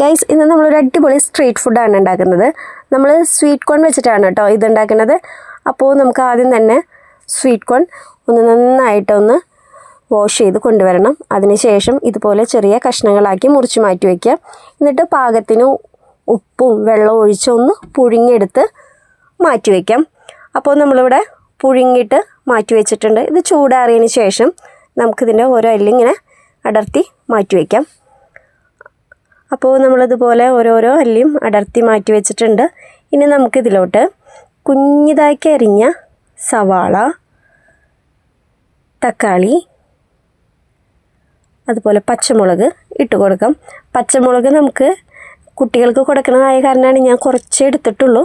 Guys ഇന്ന് നമ്മളൊരു അടിപൊളി സ്ട്രീറ്റ് ഫുഡാണ് ഉണ്ടാക്കുന്നത്. നമ്മൾ സ്വീറ്റ് കോൺ വെച്ചിട്ടാണ് കേട്ടോ ഇത് ഉണ്ടാക്കുന്നത്. അപ്പോൾ നമുക്ക് ആദ്യം തന്നെ സ്വീറ്റ് കോൺ ഒന്ന് നന്നായിട്ടൊന്ന് വാഷ് ചെയ്ത് കൊണ്ടുവരണം. അതിനുശേഷം ഇതുപോലെ ചെറിയ കഷ്ണങ്ങളാക്കി മുറിച്ച് മാറ്റി വയ്ക്കുക എന്നിട്ട് പാകത്തിന് ഉപ്പും വെള്ളവും ഒഴിച്ചൊന്ന് പുഴുങ്ങിയെടുത്ത് മാറ്റി വയ്ക്കാം അപ്പോൾ നമ്മളിവിടെ പുഴുങ്ങിയിട്ട് മാറ്റി വെച്ചിട്ടുണ്ട്. ഇത് ചൂടാറിയതിന് ശേഷം നമുക്കിതിന്റെ ഓരോ അല്ലിങ്ങനെ അടർത്തി മാറ്റി വയ്ക്കാം അപ്പോൾ നമ്മളിതുപോലെ ഓരോരോ അല്ലിയും അടർത്തി മാറ്റി വെച്ചിട്ടുണ്ട്. ഇനി നമുക്കിതിലോട്ട് കുഞ്ഞിതാക്കി അരിഞ്ഞ സവാള തക്കാളി അതുപോലെ പച്ചമുളക് ഇട്ട് കൊടുക്കാം. പച്ചമുളക് നമുക്ക് കുട്ടികൾക്ക് കൊടുക്കണതായ കാരണമാണ് ഞാൻ കുറച്ചേ എടുത്തിട്ടുള്ളൂ.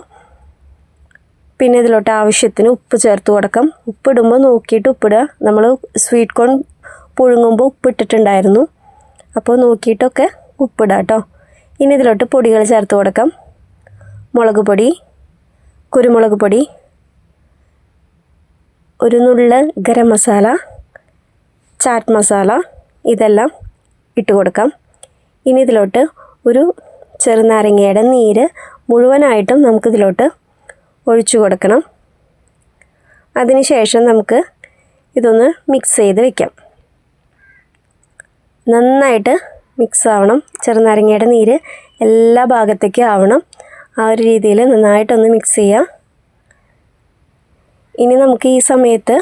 പിന്നെ ഇതിലോട്ട് ആവശ്യത്തിന് ഉപ്പ് ചേർത്ത് കൊടുക്കാം. ഉപ്പിടുമ്പോൾ നോക്കിയിട്ട് ഉപ്പിടുക. നമ്മൾ സ്വീറ്റ് കോൺ പുഴുങ്ങുമ്പോൾ ഉപ്പിട്ടിട്ടുണ്ടായിരുന്നു അപ്പോൾ നോക്കിയിട്ടൊക്കെ ഉപ്പിടുക കേട്ടോ ഇനി ഇതിലോട്ട് പൊടികൾ ചേർത്ത് കൊടുക്കാം. മുളക് പൊടി കുരുമുളക് പൊടി ഒരു നുള്ള ഗരം മസാല ചാറ്റ് മസാല ഇതെല്ലാം ഇട്ട് കൊടുക്കാം. ഇനി ഇതിലോട്ട് ഒരു ചെറുനാരങ്ങയുടെ നീര് മുഴുവനായിട്ടും നമുക്കിതിലോട്ട് ഒഴിച്ചു കൊടുക്കണം. അതിനുശേഷം നമുക്ക് ഇതൊന്ന് മിക്സ് ചെയ്ത് വയ്ക്കാം നന്നായിട്ട് മിക്സ് ആവണം ചെറുനാരങ്ങയുടെ നീര് എല്ലാ ഭാഗത്തേക്കും ആവണം. ആ ഒരു രീതിയിൽ നന്നായിട്ടൊന്ന് മിക്സ് ചെയ്യാം. ഇനി നമുക്ക് ഈ സമയത്ത്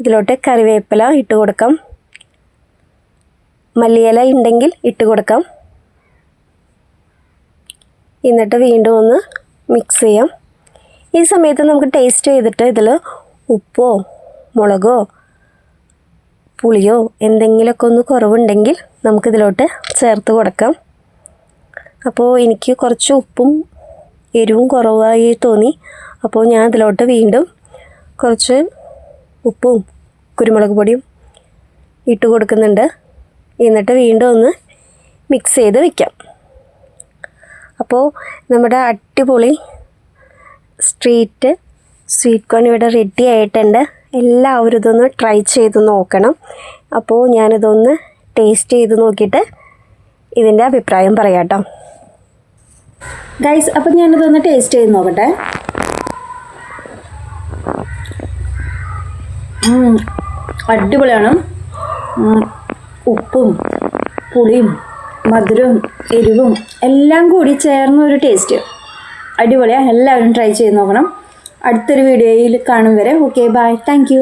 ഇതിലോട്ട് കറിവേപ്പില ഇട്ട് കൊടുക്കാം. മല്ലിയില ഉണ്ടെങ്കിൽ ഇട്ട് കൊടുക്കാം. എന്നിട്ട് വീണ്ടും ഒന്ന് മിക്സ് ചെയ്യാം. ഈ സമയത്ത് നമുക്ക് ടേസ്റ്റ് ചെയ്തിട്ട് ഇതിൽ ഉപ്പോ മുളകോ പുളിയോ എന്തെങ്കിലുമൊക്കെ ഒന്ന് കുറവുണ്ടെങ്കിൽ നമുക്കിതിലോട്ട് ചേർത്ത് കൊടുക്കാം. അപ്പോൾ എനിക്ക് കുറച്ച് ഉപ്പും എരിവും കുറവായി തോന്നി. അപ്പോൾ ഞാൻ അതിലോട്ട് വീണ്ടും കുറച്ച് ഉപ്പും കുരുമുളക് പൊടിയും ഇട്ട് കൊടുക്കുന്നുണ്ട്. എന്നിട്ട് വീണ്ടും ഒന്ന് മിക്സ് ചെയ്ത് വയ്ക്കാം അപ്പോൾ നമ്മുടെ അടിപൊളി സ്ട്രീറ്റ് സ്വീറ്റ് കോൺ ഇവിടെ റെഡി ആയിട്ടുണ്ട്. എല്ലാവരും ഇതൊന്ന് ട്രൈ ചെയ്ത് നോക്കണം. അപ്പോൾ ഞാനിതൊന്ന് ടേസ്റ്റ് ചെയ്ത് നോക്കിയിട്ട് ഇതിന്റെ അഭിപ്രായം പറയാം കേട്ടോ ഗൈസ് അപ്പം ഞാനിതൊന്ന് ടേസ്റ്റ് ചെയ്ത് നോക്കട്ടെ. അടിപൊളിയാണ്. ഉപ്പും പുളിയും മധുരവും എരിവും എല്ലാം കൂടി ചേർന്ന ഒരു ടേസ്റ്റ് അടിപൊളിയാണ് എല്ലാവരും ട്രൈ ചെയ്ത് നോക്കണം. അടുത്തൊരു വീഡിയോയിൽ കാണും വരെ. Okay bye thank